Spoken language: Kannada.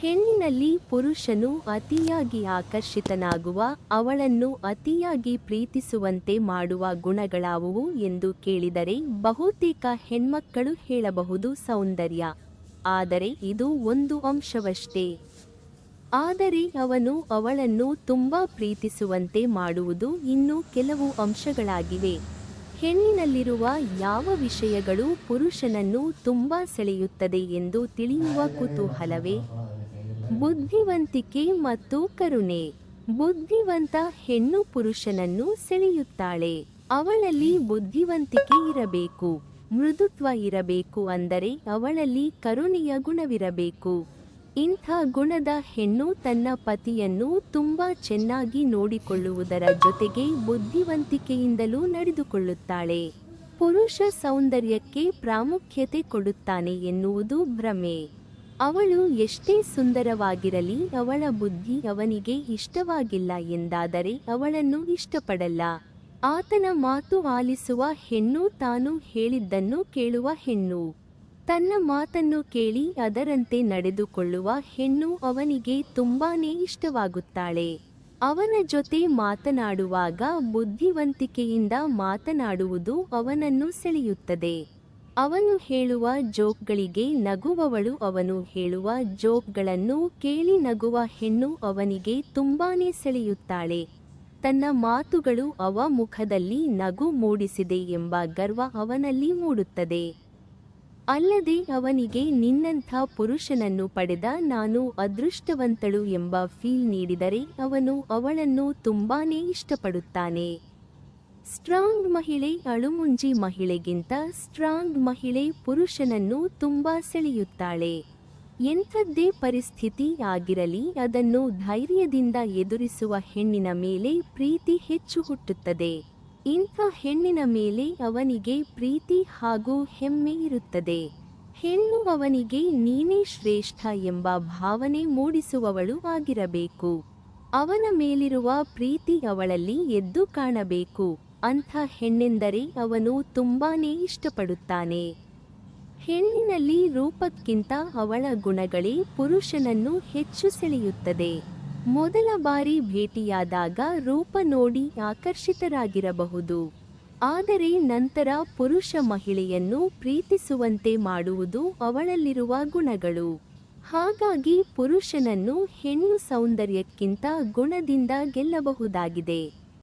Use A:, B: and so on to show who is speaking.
A: ಹೆಣ್ಣಿನಲ್ಲಿ ಪುರುಷನು ಅತಿಯಾಗಿ ಆಕರ್ಷಿತನಾಗುವ, ಅವಳನ್ನು ಅತಿಯಾಗಿ ಪ್ರೀತಿಸುವಂತೆ ಮಾಡುವ ಗುಣಗಳಾವುವು ಎಂದು ಕೇಳಿದರೆ ಬಹುತೇಕ ಹೆಣ್ಮಕ್ಕಳು ಹೇಳಬಹುದು ಸೌಂದರ್ಯ. ಆದರೆ ಇದು ಒಂದು ಅಂಶವಷ್ಟೇ. ಆದರೆ ಅವನು ಅವಳನ್ನು ತುಂಬಾ ಪ್ರೀತಿಸುವಂತೆ ಮಾಡುವುದು ಇನ್ನೂ ಕೆಲವು ಅಂಶಗಳಾಗಿವೆ. ಹೆಣ್ಣಿನಲ್ಲಿರುವ ಯಾವ ವಿಷಯಗಳು ಪುರುಷನನ್ನು ತುಂಬಾ ಸೆಳೆಯುತ್ತದೆ ಎಂದು ತಿಳಿಯುವ ಕುತೂಹಲವೇ? ಬುದ್ಧಿವಂತಿಕೆ ಮತ್ತು ಕರುಣೆ. ಬುದ್ಧಿವಂತ ಹೆಣ್ಣು ಪುರುಷನನ್ನು ಸೆಳೆಯುತ್ತಾಳೆ. ಅವಳಲ್ಲಿ ಬುದ್ಧಿವಂತಿಕೆ ಇರಬೇಕು. ಮೃದುತ್ವ ಇರಬೇಕು ಅಂದರೆ ಅವಳಲ್ಲಿ ಕರುಣೆಯ ಗುಣವಿರಬೇಕು. ಇಂಥ ಗುಣದ ಹೆಣ್ಣು ತನ್ನ ಪತಿಯನ್ನು ತುಂಬಾ ಚೆನ್ನಾಗಿ ನೋಡಿಕೊಳ್ಳುವುದರ ಜೊತೆಗೆ ಬುದ್ಧಿವಂತಿಕೆಯಿಂದಲೂ ನಡೆದುಕೊಳ್ಳುತ್ತಾಳೆ. ಪುರುಷ ಸೌಂದರ್ಯಕ್ಕೆ ಪ್ರಾಮುಖ್ಯತೆ ಕೊಡುತ್ತಾನೆ ಎನ್ನುವುದು ಭ್ರಮೆ. ಅವಳು ಎಷ್ಟೇ ಸುಂದರವಾಗಿರಲಿ, ಅವಳ ಬುದ್ಧಿ ಅವನಿಗೆ ಇಷ್ಟವಾಗಿಲ್ಲ ಎಂದಾದರೆ ಅವಳನ್ನು ಇಷ್ಟಪಡಲ್ಲ. ಆತನ ಮಾತು ಆಲಿಸುವ ಹೆಣ್ಣು ತಾನು ಹೇಳಿದ್ದನ್ನು ಕೇಳುವ ಹೆಣ್ಣು. ತನ್ನ ಮಾತನ್ನು ಕೇಳಿ ಅದರಂತೆ ನಡೆದುಕೊಳ್ಳುವ ಹೆಣ್ಣು ಅವನಿಗೆ ತುಂಬಾನೇ ಇಷ್ಟವಾಗುತ್ತಾಳೆ. ಅವನ ಜೊತೆ ಮಾತನಾಡುವಾಗ ಬುದ್ಧಿವಂತಿಕೆಯಿಂದ ಮಾತನಾಡುವುದು ಅವನನ್ನು ಸೆಳೆಯುತ್ತದೆ. ಅವನು ಹೇಳುವ ಜೋಕ್ಗಳಿಗೆ ನಗುವವಳು ಅವನು ಹೇಳುವ ಜೋಕ್ಗಳನ್ನು ಕೇಳಿ ನಗುವ ಹೆಣ್ಣು ಅವನಿಗೆ ತುಂಬಾನೇ ಸೆಳೆಯುತ್ತಾಳೆ. ತನ್ನ ಮಾತುಗಳು ಅವ ಮುಖದಲ್ಲಿ ನಗು ಮೂಡಿಸಿದೆ ಎಂಬ ಗರ್ವ ಅವನಲ್ಲಿ ಮೂಡುತ್ತದೆ. ಅಲ್ಲದೆ ಅವನಿಗೆ ನಿನ್ನಂಥ ಪುರುಷನನ್ನು ಪಡೆದ ನಾನು ಅದೃಷ್ಟವಂತಳು ಎಂಬ ಫೀಲ್ ನೀಡಿದರೆ ಅವನು ಅವಳನ್ನು ತುಂಬಾನೇ ಇಷ್ಟಪಡುತ್ತಾನೆ. ಸ್ಟ್ರಾಂಗ್ ಮಹಿಳೆ ಅಳುಮುಂಜಿ ಮಹಿಳೆಗಿಂತ ಸ್ಟ್ರಾಂಗ್ ಮಹಿಳೆ ಪುರುಷನನ್ನು ತುಂಬಾ ಸೆಳೆಯುತ್ತಾಳೆ. ಎಂಥದ್ದೇ ಪರಿಸ್ಥಿತಿ ಆಗಿರಲಿ, ಅದನ್ನು ಧೈರ್ಯದಿಂದ ಎದುರಿಸುವ ಹೆಣ್ಣಿನ ಮೇಲೆ ಪ್ರೀತಿ ಹೆಚ್ಚು ಹುಟ್ಟುತ್ತದೆ. ಇಂಥ ಹೆಣ್ಣಿನ ಮೇಲೆ ಅವನಿಗೆ ಪ್ರೀತಿ ಹಾಗೂ ಹೆಮ್ಮೆ ಇರುತ್ತದೆ. ಹೆಣ್ಣು ಅವನಿಗೆ ನೀನೇ ಶ್ರೇಷ್ಠ ಎಂಬ ಭಾವನೆ ಮೂಡಿಸುವವಳು ಆಗಿರಬೇಕು. ಅವನ ಮೇಲಿರುವ ಪ್ರೀತಿ ಅವಳಲ್ಲಿ ಎದ್ದು ಕಾಣಬೇಕು. ಅಂಥ ಹೆಣ್ಣೆಂದರೆ ಅವನು ತುಂಬಾನೇ ಇಷ್ಟಪಡುತ್ತಾನೆ. ಹೆಣ್ಣಿನಲ್ಲಿ ರೂಪಕ್ಕಿಂತ ಅವಳ ಗುಣಗಳೇ ಪುರುಷನನ್ನು ಹೆಚ್ಚು ಸೆಳೆಯುತ್ತದೆ. ಮೊದಲ ಬಾರಿ ಭೇಟಿಯಾದಾಗ ರೂಪ ನೋಡಿ ಆಕರ್ಷಿತರಾಗಿರಬಹುದು. ಆದರೆ ನಂತರ ಪುರುಷ ಮಹಿಳೆಯನ್ನು ಪ್ರೀತಿಸುವಂತೆ ಮಾಡುವುದು ಅವಳಲ್ಲಿರುವ ಗುಣಗಳು. ಹಾಗಾಗಿ ಪುರುಷನನ್ನು ಹೆಣ್ಣು ಸೌಂದರ್ಯಕ್ಕಿಂತ ಗುಣದಿಂದ ಗೆಲ್ಲಬಹುದಾಗಿದೆ.